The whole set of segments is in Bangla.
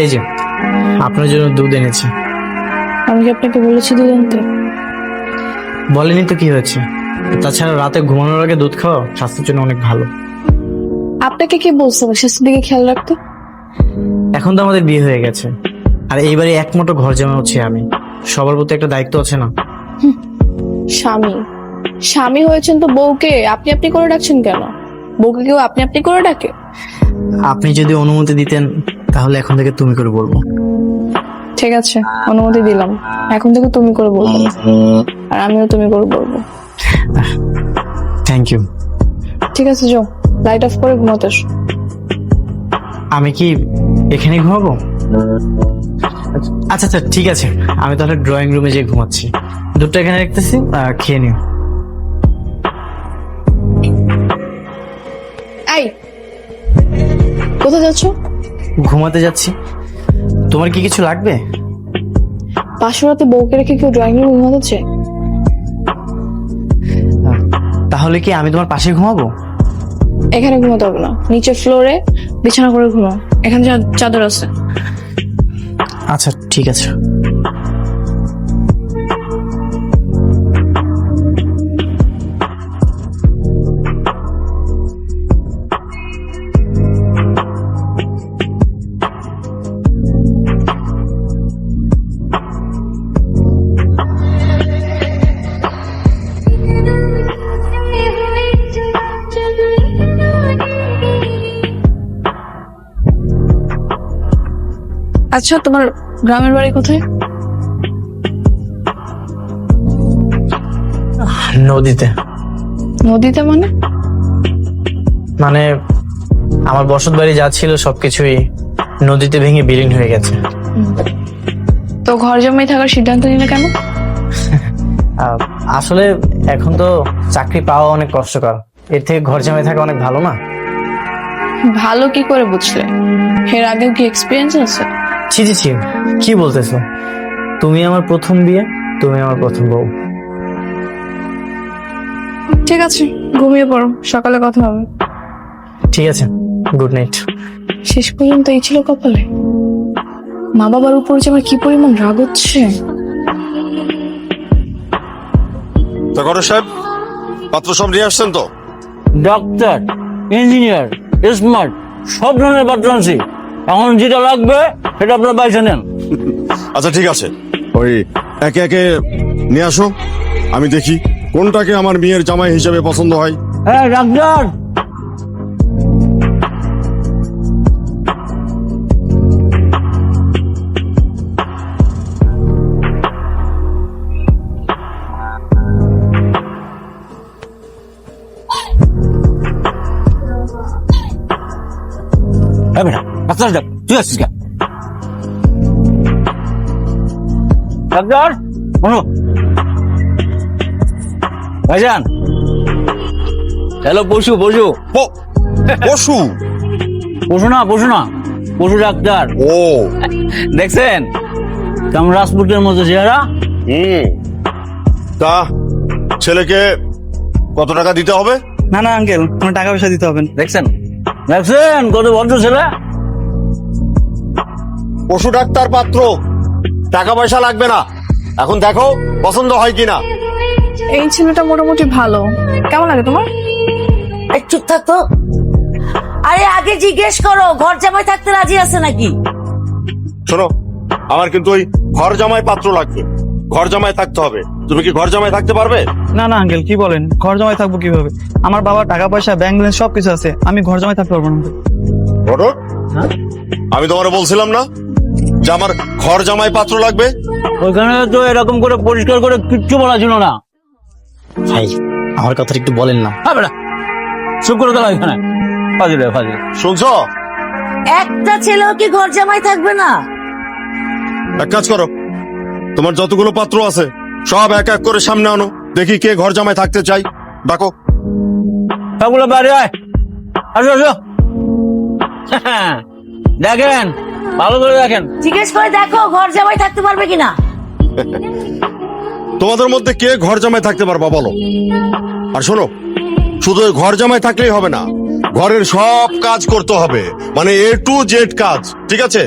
এই যে আপনার জন্য দুধ এনেছি। আমি কি আপনাকে বলেছি দুধ আনতে? বলেনি তো কি হয়েছে? তাছাড়া রাতে ঘুমানোর আগে দুধ খাওয়া স্বাস্থ্যের জন্য অনেক ভালো। আপনাকে কি বলছে? আমার স্বাস্থ্যের দিকে খেয়াল রাখতে। এখন তো আমাদের বিয়ে হয়ে গেছে। আর এইবারে একমাত্র ঘর জমা হচ্ছে আমি। সবার প্রতি একটা দায়িত্ব আছে না? স্বামী। স্বামী হয়েছেন তো বউকে। আপনি আপনি করে ডাকছেন কেন? বউকে কেউ আপনি আপনি করে ডাকে? আপনি যদি অনুমতি দিতেন তাহলে এখন থেকে তুমি করে বলব। ঠিক আছে অনুমতি দিলাম। এখন থেকে তুমি করে বলব। আর আমিও তুমি করে বলব। থ্যাংক ইউ ঠিক আছে যাও। লাইট অফ করে ঘুমাতে এসো। আমি কি এখানে ঘুমাবো? আচ্ছা আচ্ছা ঠিক আছে। আমি তাহলে ড্রয়িং রুমে যেয়ে ঘুমাচ্ছি। দুধটা এখানে রাখতেছি আহ, খেয়ে নিও। কোথায় যাচ্ছ? ঘুমাতে যাচ্ছি। তোমার কি কিছু লাগবে? পাশরাতে বউকে রেখে কেউ ড্রয়িং রুমে ঘুমাতেছে তাহলে কি আমি তোমার পাশে ঘুমাবো? এখানে ঘুমাতে হবে না। নিচের ফ্লোরে বিছানা করে ঘুমাও। এখানে চাদর আছে। আচ্ছা ঠিক আছে। আচ্ছা তোমার গ্রামের বাড়ি কোথায়? নদীতে। নদীতে মানে? মানে আমার বসত বাড়ি যা ছিল সবকিছুই নদীতে ভেঙে বিলীন হয়ে গেছে। তো ঘর জমাই থাকার সিদ্ধান্ত নিলে কেন? আসলে এখন তো চাকরি পাওয়া অনেক কষ্টকর। এর থেকে ঘর জমাই থাকা অনেক ভালো না? ভালো কি করে বুঝলে? এর আগেও কি এক্সপিরিয়েন্স আছে? ছি ছি ছি কি বলতেছো? তুমি আমার প্রথম বিয়ে তুমি আমার প্রথম বউ। ঠিক আছে ঘুমিয়ে পড়ো সকালে কথা হবে। ঠিক আছে গুড নাইট শেষ পর্যন্ত এই ছিল কপালে? মা বাবার উপর যে আমার কি পরিমাণ রাগ হচ্ছে? তা করো সাহেব পাত্র সব নিয়ে আসছেন তো? ডাক্তার ইঞ্জিনিয়ার স্মার্ট সব ধরনের পাত্র আনছি এখন যেটা লাগবে সেটা আপনার বাইসে নেন। আচ্ছা ঠিক আছে। ওই একে একে নিয়ে আসো। আমি দেখি কোনটাকে আমার মেয়ের জামাই হিসেবে পছন্দ হয়। হ্যাঁ ডাক্তার। ডাক্তার তুই আসছিস কেন? শোনো ভাইজান হ্যালো পশু পশু প- পশু পশু না পশু না পশু ডাক্তার ও দেখছেন কেমন রাজপুতের মতো চেহারা হুম তা ছেলেকে কত টাকা দিতে হবে? না না আঙ্কেল কোনো টাকা পয়সা দিতে হবে দেখছেন দেখছেন কত ভদ্র ছেলে? পশু ডাক্তার পাত্র। টাকা পয়সা লাগবে না। এখন দেখো পছন্দ হয় কিনা। এই ছেলেটা মোটামুটি ভালো। কেমন লাগে তোমার? এই চুপ থাকতো। আরে আগে জিজ্ঞেস করো ঘর জামাই থাকতে রাজি আছে নাকি? শোনো আমার কিন্তু ওই ঘর জামাই পাত্র লাগবে। ঘর জামাই থাকতে হবে। তুমি কি ঘর জামাই থাকতে পারবে? না না আঙ্কেল কি বলেন? ঘর জমায় থাকব কীভাবে? আমার বাবার টাকা পয়সা ব্যাংক ব্যালেন্স সবকিছু আছে। আমি ঘর জমায় থাকতে পারব না। ঘটক আমি তোমার বলছিলাম না? যে আমার ঘর জামাই পাত্র লাগবে। ওইখানে তো এরকম করে পরিষ্কার করে কিচ্ছু বলা ছিল না। ভাই আমার কথাটা একটু বলেন না। হ্যাঁ বেটা চুপ করে গেল এখানে। ফাজিলে ফাজিলে শুনছো? একটা ছেলেও কি ঘর জামাই থাকবে না? এক কাজ করো তোমার যতগুলো পাত্র আছে সব এক এক করে সামনে আনো দেখি কে ঘর জামাই থাকতে চাই। ডাকো। সবগুলো বাইরে আয়। আসো আসো। দেখেন ভালো করে দেখেন। জিজ্ঞেস করে দেখো ঘর জামাই থাকতে পারবে কিনা? তোমাদের মধ্যে কে ঘর জামাই থাকতে পারবা বলো? আর শোনো শুধু ঘর জামাই থাকলেই হবে না ঘরের সব কাজ করতে হবে। মানে এ টু জেড কাজ ঠিক আছে?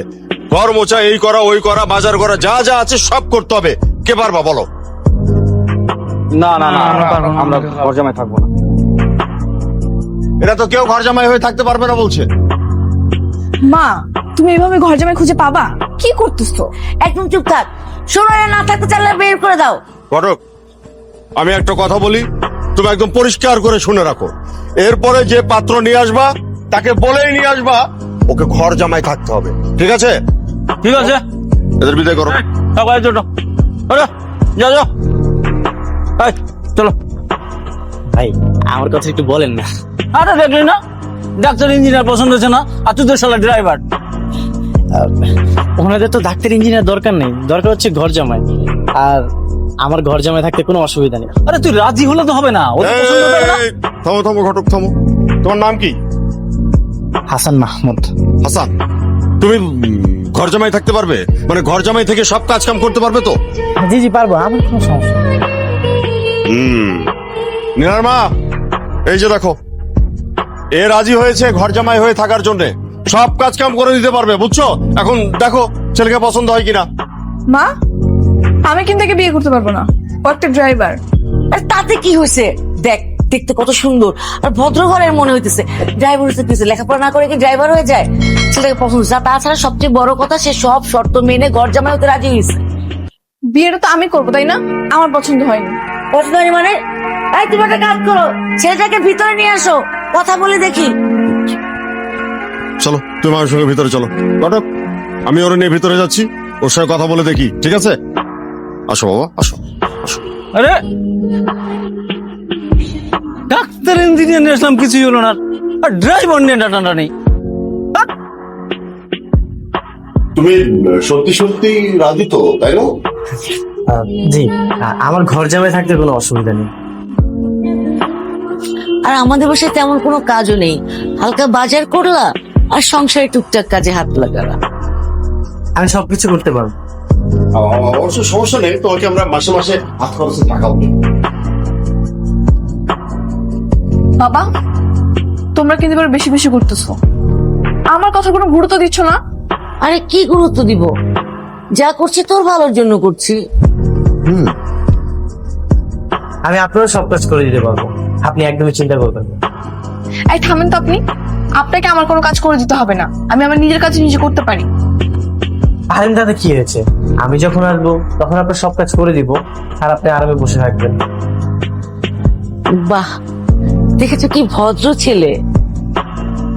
ঘর মোছা এই করা ওই করা বাজার করা যা যা আছে সব করতে হবে। কে পারবা বলো? না না না আমরা ঘর জামাই থাকব না। এটা তো কেউ ঘর জামাই হয়ে থাকতে পারবে না বলছে। মা তুমি এভাবে ঘর জামাই খুঁজে পাবা? কি করতেছো? একদম চুপ থাক। শোনো না থাকতে চাইলে বের করে দাও। ঘটক আমি একটা কথা বলি তুমি একদম পরিষ্কার করে শুনে রাখো। এরপরে যে পাত্র নিয়ে আসবা তাকে বলেই নিয়ে আসবা ওকে ঘর জামাই থাকতে হবে। ঠিক আছে? ঠিক আছে। এদের বিদায় করো। সবাই ছোট আরে যা যা। চলো। ভাই আমার কথা একটু বলেন না। আরে দেখলি না? ডাক্তার ইঞ্জিনিয়ার পছন্দ হচ্ছে না আর তুই তো শালা ড্রাইভার ওনাদের তো ডাক্তার ইঞ্জিনিয়ার দরকার নেই। দরকার হচ্ছে ঘর জামাই। আর আমার ঘর জামাই থাকতে কোনো অসুবিধা নেই। আরে তুই রাজি হলে তো হবে না ও তো পছন্দ করে না। থামো থামো ঘটক থামো। তোমার নাম কি? হাসান মাহমুদ। হাসান তুমি উম, ঘর জামাই থাকতে পারবে? মানে ঘর জামাই থেকে সব কাজ কাম করতে পারবে তো? জি জি পারব আমার কোনো সমস্যা নেই। হুম। নীলার মা এই যে দেখো এ রাজি হয়েছে ঘর জামাই হয়ে থাকার জন্য। সব কাজ কাম করে দিতে পারবে বুঝছ? এখন দেখো ছেলেকে পছন্দ হয় কিনা। মা আমি কিন্তু একে বিয়ে করতে পারব না। ও একটা ড্রাইভার আর তাতে কি হয়েছে? দেখ দেখতে কত সুন্দর। আর ভদ্র ঘরের মনে হইতেছে ড্রাইভার হচ্ছে কিছু লেখাপড়া না করে কি ড্রাইভার হয়ে যায়? ছেলেকে পছন্দ হচ্ছে। আর তাছাড়া সবচেয়ে বড় কথা সে সব শর্ত মেনে ঘর জামাই হতে রাজি হয়েছে। বিয়েটা তো আমি করব তাই না? আমার পছন্দ হয়নি। পছন্দ হয়নি মানে? এই তুমি একটা কাজ করো ছেলেটাকে ভিতরে নিয়ে আসো। কথা বলে দেখি। চলো তুমি আমার সঙ্গে ভিতরে চলো। ঘটক আমি ওর নিয়ে ভিতরে যাচ্ছি ওর সঙ্গে কথা বলে দেখি ঠিক আছে? আসো বাবা আসো আসো। আরে! ডাক্তার ইঞ্জিনিয়ার নিয়ে আসলাম কিছুই হলো না। আর ড্রাইভার নিয়ে ডাটাটা নেই তুমি সত্যি সত্যি রাজি তো তাই না? জি আমার ঘর জামাই থাকতে কোনো অসুবিধা নেই। আর আমাদের বাসায় তেমন কোনো কাজও নেই। হালকা বাজার করলা আর সংসারে টুকটাক কাজে হাত লাগালা। আমি সবকিছু করতে পারব। অবশ্য সমস্যা নেই তোমাকে আমরা মাসে মাসে হাত খরচে টাকা বাবা তোমরা কিন্তু এবার বেশি বেশি করতেছো। আমার কথা কোনো গুরুত্ব দিচ্ছ না? আরে কি গুরুত্ব দিব? যা করছি তোর ভালোর জন্য করছি। আমি আপনারও সব কাজ করে দিতে পারব। আপনি একদমই চিন্তা করবেন না। এই থামেন তো আপনি। আপনাকে আমার কোনো কাজ করে দিতে হবে না। আমি আমার নিজের কাজ নিজে করতে পারি। পারেন দাদা কি হয়েছে? আমি যখন আসব তখন আপনার সব কাজ করে দিব আর আপনি আরামে বসে থাকবেন। বাহ দেখেছ কি ভদ্র ছেলে।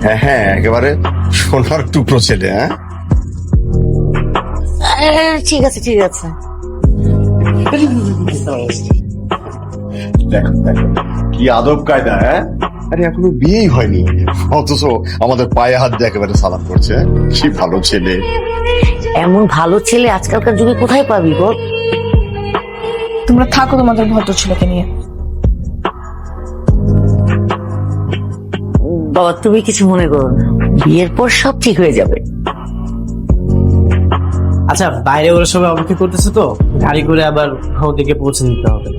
হ্যাঁ হ্যাঁ একেবারে সোনার টুকরো ছেলে হ্যাঁ? আরে, ঠিক আছে ঠিক আছে। দেখো দেখো। কি আদব কায়দা হ্যাঁ? আরে এখনও বিয়েই হয়নি। অথচ আমাদের পায়ে হাত দিয়ে একেবারে সালাম করছে? কি ভালো ছেলে। এমন ভালো ছেলে আজকালকার যুগে কোথায় পাবি গো তোমরা থাকো তোমাদের ভদ্র ছেলেকে নিয়ে। বাবা তুমি কিছু মনে করো না। বিয়ের পর সব ঠিক হয়ে যাবে। আচ্ছা বাইরে ওরা সবাই অপেক্ষা করতেছে তো। গাড়ি করে আবার ওদিকে পৌঁছে দিতে হবে।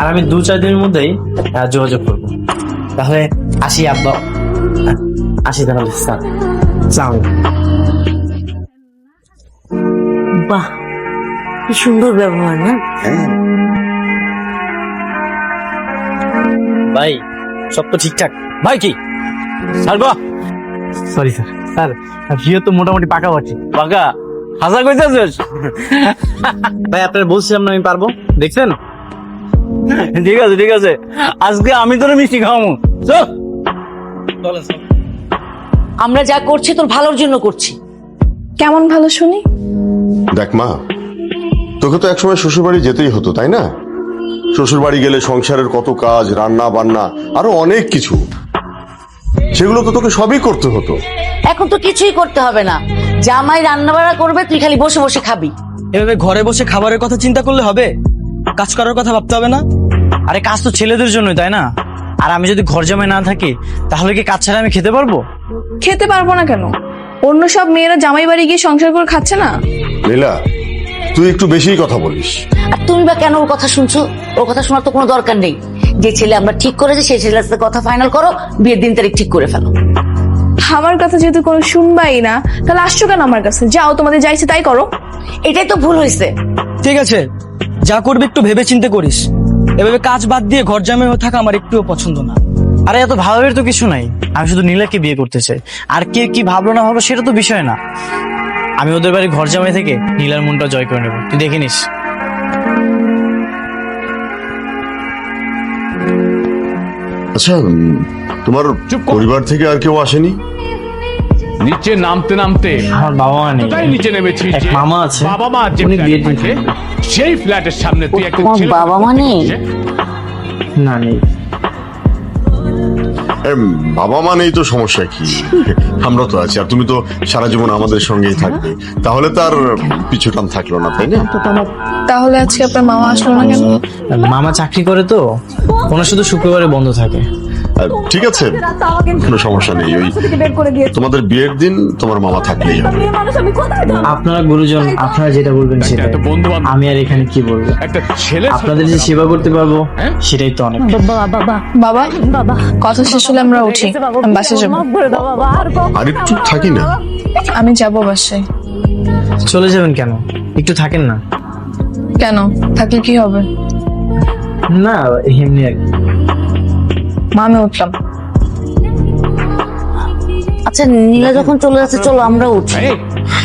আর আমি দু চার দিনের মধ্যেই যোগাযোগ করব। তাহলে আসি আব্বা। আসি তাহলে স্যার। সালাম। বাহ কি সুন্দর ব্যবহার না? ভাই সব তো ঠিকঠাক। ভাই কি? সারবা সরি স্যার স্যার ভিও তো মোটামুটি পাকা পাচ্ছি। বাকা হাসা কইতেছিস? ভাই আপনার বলছিলাম না আমি পারব। দেখছেন? ঠিক আছে ঠিক আছে। আজকে আমি তোর মিষ্টি খাওয়াবো চল। আমরা যা করছি তোর ভালোর জন্য করছি। কেমন ভালো শুনি? দেখ মা তোকে তো একসময় শ্বশুর বাড়ি যেতেই হতো তাই না? শ্বশুর বাড়ি গেলে সংসারের কত কাজ রান্না বান্না আরও অনেক কিছু। সেগুলো তো তোকে সবই করতে হতো। এখন তো কিছুই করতে হবে না। জামাই রান্না বাড়া করবে তুই খালি বসে বসে খাবি। এভাবে ঘরে বসে খাবারের কথা চিন্তা করলে হবে? কাজ করার কথা ভাবতে হবে না? আরে কাজ তো ছেলেদের জন্য তাই না? আর আমি যদি ঘর জামাই না থাকি তাহলে কি কাজ ছাড়া আমি খেতে পারব? খেতে পারব না কেন? অন্য সব মেয়েরা জামাই বাড়ি গিয়ে সংসার করে খাচ্ছে না? নীলা তুই একটু বেশিই কথা বলিস। আর তুমি বা কেন ওর কথা শুনছো? ওর কথা শোনার তো কোনো দরকার নেই। যে ছেলে আমরা ঠিক করেছি সেই ছেলের সাথে কথা ফাইনাল করো বিয়ের দিন তারিখ ঠিক করে ফেলো। আমার কথা যেহেতু কোনো শুনবাই না তাহলে আসছো কেন আমার কাছে? যাও তোমাদের যাইছে তাই করো। এটাই তো ভুল হয়েছে। ঠিক আছে যা করবি একটু ভেবে চিন্তে করিস। এভাবে কাজ বাদ দিয়ে ঘর জামাই হয়ে থাকা আমার একটুও পছন্দ না। আরে এত ভাবের তো কিছু নাই। আমি শুধু নীলাকে বিয়ে করতে চাই। আর কে কি ভাবলো না ভাবলো সেটা তো বিষয় না। আমি ওদের বাড়ি ঘর জামাই থেকে নীলার মনটা জয় করে নেব। তুই দেখে নিস। আচ্ছা তোমার পরিবার থেকে আর কেউ আসেনি? নিচে নামতে নামতে আমার বাবা মা নেই। কোথায় নিচে নেমেছিস এক মামা আছে। বাবা মা যে উনি ফ্ল্যাটে বিয়ের সেই ফ্ল্যাটের সামনে তুই একটা বাবা মা নেই? না নেই। বাবা মা নেই তো সমস্যা কি? আমরা তো আছি আর তুমি তো সারা জীবন আমাদের সঙ্গেই থাকবে। তাহলে তার পিছু টান থাকল না তাই না? তাহলে আজকে আপনার মামা আসলো না কেন? মামা চাকরি করে তো ওনার শুধু শুক্রবারে বন্ধ থাকে। ঠিক আছে কোনো সমস্যা নেই ওই তোমাদের বিয়ের দিন তোমার মামা থাকলেই হবে। আপনারা গুরুজন আপনারা যেটা বলবেন সেটা। আমি আর এখানে কি বলব? একটা ছেলে আপনাদের যে সেবা করতে পারব হ্যাঁ? সেটাই তো অনেক। বাবা কথা শেষ হলে আমরা উঠি আমি বাসে যাব। আর একটু থাকি না। আমি যাব বাসায়। চলে যাবেন কেন? একটু থাকেন না। কেন? থাকলে কি হবে? না এমনি আর কি। মা আমি উঠলাম। আচ্ছা নীলা যখন চলে যাচ্ছে চলো আমরা উঠি।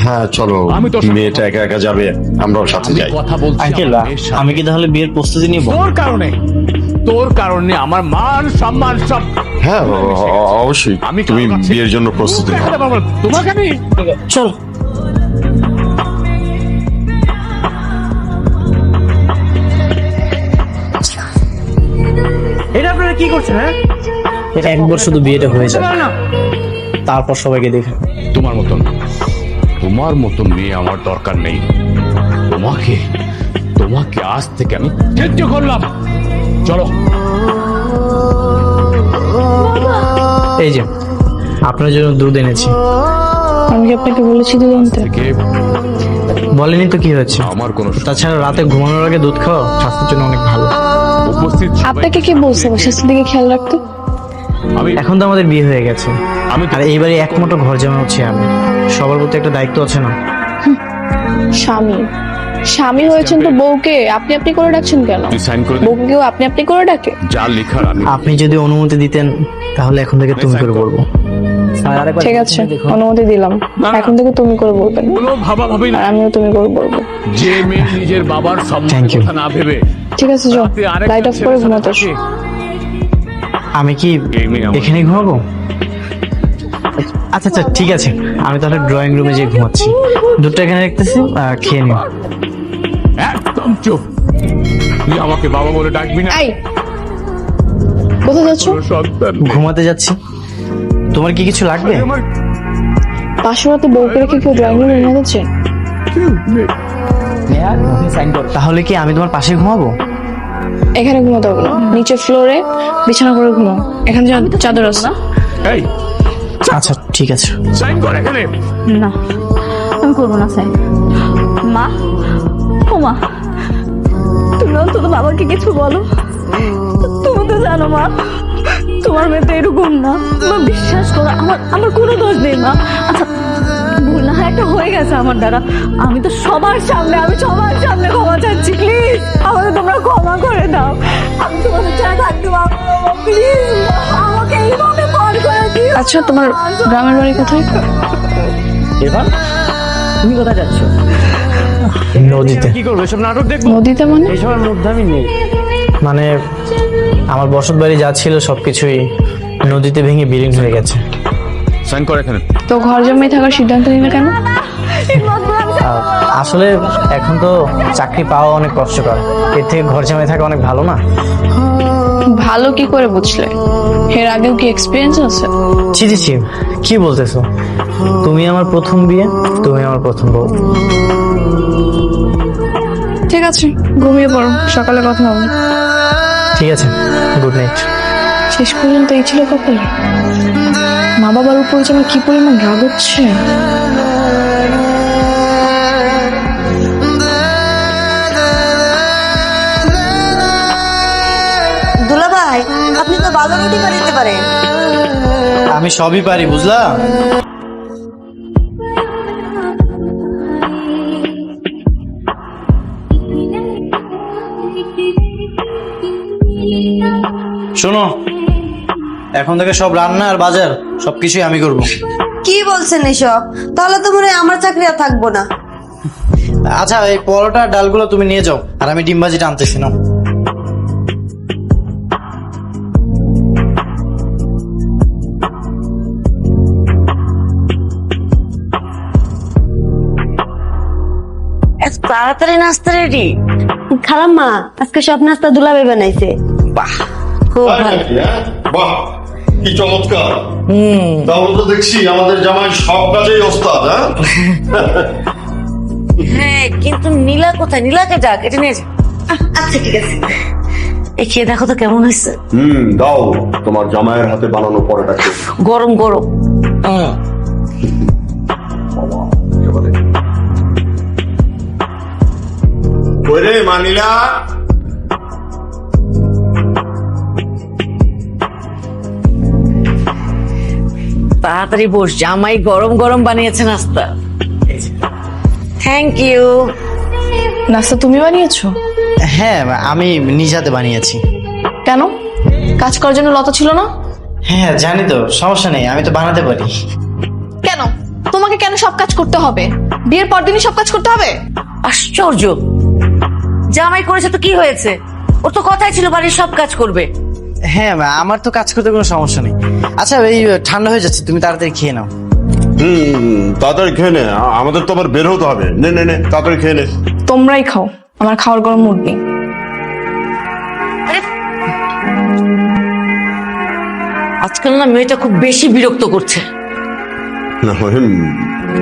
হ্যাঁ চলো। আমি মেয়েটা একা একা যাবে আমরাও সাথে যাই। কথা বলছি আঙ্কেল। আমি কি তাহলে বিয়ের প্রস্তুতি নিব? তোর কারণে তোর কারণে আমার মান সম্মান সব হ্যাঁ অবশ্যই। আমি তুমি বিয়ের জন্য প্রস্তুতি। তোমাকে আমি চল। করছেন হ্যাঁ? একবার শুধু বিয়েটা হয়ে যাবে। তারপর সবাইকে দেখে। তোমার মতন তোমার মতন মেয়ে আমার দরকার নেই। তোমাকে তোমাকে আজ থেকে আমি ত্যায্য করলাম। চলো। এই যে আপনার জন্য দুধ এনেছি। আমি কি আপনাকে বলেছি দুধ আনতে? কে বলেনি তো কি হয়েছে? আমার কোনো তাছাড়া রাতে ঘুমানোর আগে দুধ খাওয়া স্বাস্থ্যের জন্য অনেক ভালো। উপস্থিত আপনাকে কি বলছে আমার স্বাস্থ্যের দিকে খেয়াল রাখতে। আমি এখন তো আমাদের বিয়ে হয়ে গেছে। আমি আর এইবারে একমাত্র ঘর জামা হচ্ছে আমি। সবার প্রতি একটা দায়িত্ব আছে না। স্বামী। স্বামী হয়েছেন তো বউকে। আপনি আপনি করে ডাকছেন কেন? তুই সাইন করে দে বউকে আপনি আপনি করে ডাকে? যা লেখা আপনি যদি অনুমতি দিতেন তাহলে এখন থেকে তুমি করে বলব। ঠিক আছে অনুমতি দিলাম। এখন থেকে তুমি করে বলবেন আর আমিও তুমি করে বলব। যে মেয়ে নিজের বাবার. কথা না ভেবে। ঠিক আছে যাও। লাইট অফ করে ঘুমাতে আমি কি এখানে ঘুমাবো? আচ্ছা আচ্ছা ঠিক আছে। আমি তাহলে ড্রয়িং রুমে যেয়ে ঘুমাচ্ছি। দুধটা এখানে রাখতেছি আহ, খেয়ে নিও। একদম চুপ। তুই আমাকে বাবা বলে ডাকবি না। এই কোথায় যাচ্ছ? ঘুমাতে যাচ্ছি। তোমার কি কিছু লাগবে? আমার পাশের বউকে রেখে কেউ ড্রয়িং রুমে কেউ নেই। তাহলে কি আমি তোমার পাশে ঘুমাবো? এখানে ঘুমাতে হবে না। নিচে ফ্লোরে বিছানা করে ঘুমাও। এখানে চা- চাদর আছে। এই আচ্ছা ঠিক আছে। সাইন কর এখানে। না আমি করব না স্যার মা ও মা তুমি অন্তত বাবাকে কিছু বলো। তুমি তো জানো মা। তোমার মেয়ে তো এরকম না। মা বিশ্বাস করো আমার আমার কোনো দোষ নেই মা। আচ্ছা ভুল না হয় একটা হয়ে গেছে আমার দ্বারা। আমি তো সবার সামনে আমি সবার সামনে ক্ষমা চাচ্ছি প্লিজ আমাকে তোমরা ক্ষমা করে দাও। আমি তোমাদের ছাড়া থাকতে পারব প্লিজ আমাকে এইভাবে পার করে দিও। আচ্ছা তোমার গ্রামের বাড়ি কোথায়? এবার? তুমি কোথায় যাচ্ছ? নদীতে। কি করব এসব নাটক দেখব? নদীতে মানে? এইসবের মধ্যে আমি নেই। মানে আমার বসত বাড়ি যা ছিল সবকিছুই নদীতে ভেঙে বিলীন হয়ে গেছে। সাইন কর এখানে। তো ঘর জমাই থাকার সিদ্ধান্ত নিলে কেন? আহ, আসলে এখন তো চাকরি পাওয়া অনেক কষ্টকর। এর থেকে ঘর জামাই থাকা অনেক ভালো না? ভালো কি করে বুঝলে? এর আগেও কি এক্সপিরিয়েন্স আছে? ছি ছি ছি কি বলতেছো? তুমি আমার প্রথম বিয়ে তুমি আমার প্রথম বউ। ঠিক আছে ঘুমিয়ে পড়ো সকালে কথা হবে। ঠিক আছে গুড নাইট শেষ পর্যন্ত এই ছিল কপালে। মা বাবার উপর যে আমার কি পরিমাণ রাগ হচ্ছে। দুলা ভাই আপনি তো ভালো রুটি বানাইতে পারেন। আমি সবই পারি বুঝলা? শোনো এখন থেকে সব রান্না আর বাজার সবকিছুই আমি করব। কি বলছেন এসব? তাহলে তো মনে হয় আমার চাকরি আর থাকব না। আচ্ছা এই পরোটা ডালগুলো তুমি নিয়ে যাও আর আমি ডিম ভাজিটা আনতেছি না তাড়াতাড়ি নাস্তা রেডি। খারাপ খালাম্মা আজকে সব নাস্তা দুলাবে বানাইছে। বাহ। খুব ভালো। বাহ কি চমৎকার। তাহলে তো দেখছি আমাদের জামাই সব কাজেই ওস্তাদ হ্যাঁ? হ্যাঁ কিন্তু নীলা কোথায়? নীলাকে ডাক এটা নিয়ে আচ্ছা ঠিক আছে। খেয়ে দেখো তো কেমন হয়েছে। হুম দাও তোমার জামাইয়ের হাতে বানানো পরোটা গরম গরম। হুম কই মানিলা তাড়াতাড়ি বস জামাই গরম গরম বানিয়েছে নাস্তা। থ্যাংক ইউ নাস্তা তুমি বানিয়েছো? হ্যাঁ আমি নিজ হাতে বানিয়েছি। কেন? কাজ করার জন্য লতা ছিল না? হ্যাঁ জানি তো সমস্যা নেই আমি তো বানাতে পারি। কেন? তোমাকে কেন সব কাজ করতে হবে? বিয়ের পর দিনই সব কাজ করতে হবে? আশ্চর্য। জামাই করেছে তো কি হয়েছে? ওর তো কথাই ছিল বাড়ির সব কাজ করবে। হ্যাঁ আমার তো কাজ করতে কোনো সমস্যা নেই। আচ্ছা এই ঠান্ডা হয়ে যাচ্ছে তুমি তাড়াতাড়ি খেয়ে নাও। হুম তাড়াতাড়ি খেয়ে নে। আমাদের তো আবার বের হতে হবে। নে নে নে তাড়াতাড়ি খেয়ে নে। তোমরাই খাও আমার খাওয়ার কোনো মুড নেই। আজকাল না মেয়েটা খুব বেশি বিরক্ত করছে। না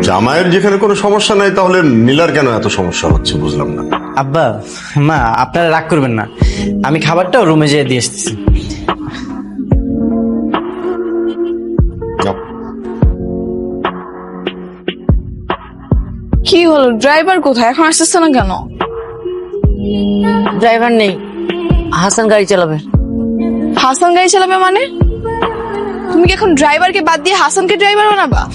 জামাইয়ের যেখানে কোনো সমস্যা নাই তাহলে নীলার কেন এত সমস্যা হচ্ছে বুঝলাম না। আব্বা মা আপনারা রাগ করবেন না। আমি খাবারটা রুমে যেয়ে দিয়ে এসতেছি যাও। কি হলো? ড্রাইভার কোথায়? এখন আসতেছে না কেন? ড্রাইভার নেই। হাসান গাড়ি চালাবে। হাসান গাড়ি চালাবে মানে? তুমি কি এখন ড্রাইভারকে বাদ দিয়ে হাসানকে ড্রাইভার বানাবা?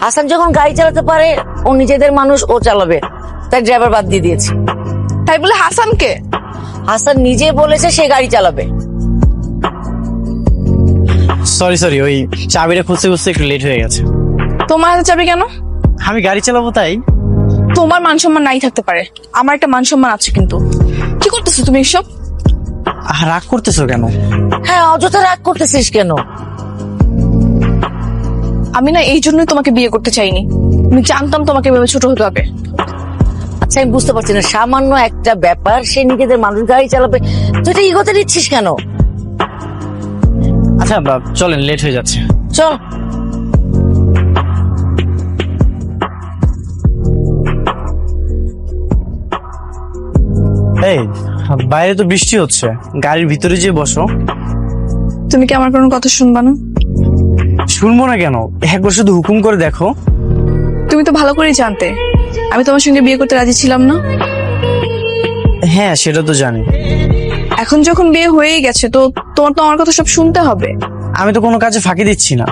হাসান যখন গাড়ি চালাতে পারে ও নিজেদের মানুষ ও চালাবে। তাই ড্রাইভার বাদ দিয়ে দিয়েছে। তাই বলে হাসানকে? হাসান নিজে বলেছে সে গাড়ি চালাবে। সরি সরি ওই চাবিটা খুঁজতে খুঁজতে একটু লেট হয়ে গেছে। তোমার হাতে চাবি কেন? আমি গাড়ি চালাবো তাই। তোমার মান সম্মান নাই থাকতে পারে। আমার একটা মান সম্মান আছে কিন্তু। কি করতেছো তুমি এসব? আহ, রাগ করতেছো কেন? হ্যাঁ অযথা রাগ করতেছিস কেন? আমি না এই জন্যই তোমাকে বিয়ে করতে চাইনি। আমি জানতাম তোমাকে ভেবে ছোট হতে হবে। আচ্ছা আমি বুঝতে পারছি না। সামান্য একটা ব্যাপার সে নিজেদের মানুষ গাড়ি চালাবে। তুই এটা ইগোতে দিচ্ছিস কেন? আচ্ছা বা, চলেন লেট হয়ে যাচ্ছে। চল। এই বাইরে তো বৃষ্টি হচ্ছে। গাড়ির ভিতরে যে বসো। তুমি কি আমার কোনো কথা শুনবা না? শুনব না কেন? একবার শুধু হুকুম করে দেখো। তুমি তো ভালো করেই জানতে। আমি তোমার সঙ্গে বিয়ে করতে রাজি ছিলাম না। হ্যাঁ সেটা তো জানি। এখন যখন বিয়ে হয়েই গেছে তো তোমার তো আমার কথা সব শুনতে হবে। আমি তো কোনো কাজে ফাঁকি দিচ্ছি না।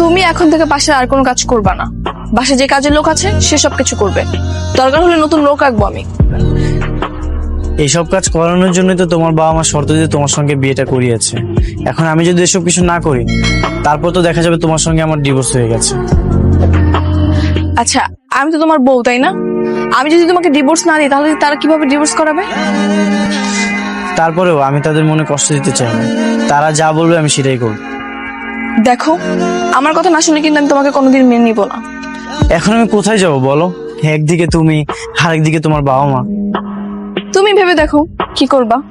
তুমি এখন থেকে বাসায় আর কোনো কাজ করবা না। বাসায় যে কাজের লোক আছে সে সব কিছু করবে। দরকার হলে নতুন লোক রাখব আমি। এইসব কাজ করানোর জন্যই তো তোমার বাবা মা শর্ত দিয়ে তোমার সঙ্গে বিয়েটা করিয়েছে। এখন আমি যদি এসব কিছু না করি তারপর তো দেখা যাবে তোমার সঙ্গে আমার ডিভোর্স হয়ে গেছে। আচ্ছা আমি তো তোমার বউ তাই না? আমি যদি তোমাকে ডিভোর্স না দিই তাহলে তারা কীভাবে ডিভোর্স করাবে? তারপরেও আমি তাদের মনে কষ্ট দিতে চাই না। তারা যা বলবে আমি সেটাই করব। দেখো আমার কথা না শুনে কিন্তু আমি তোমাকে কোনোদিন মেনে নিব না। এখন আমি কোথায় যাব বলো? একদিকে তুমি আরেকদিকে তোমার বাবা মা। তুমি ভেবে দেখো কি করবা?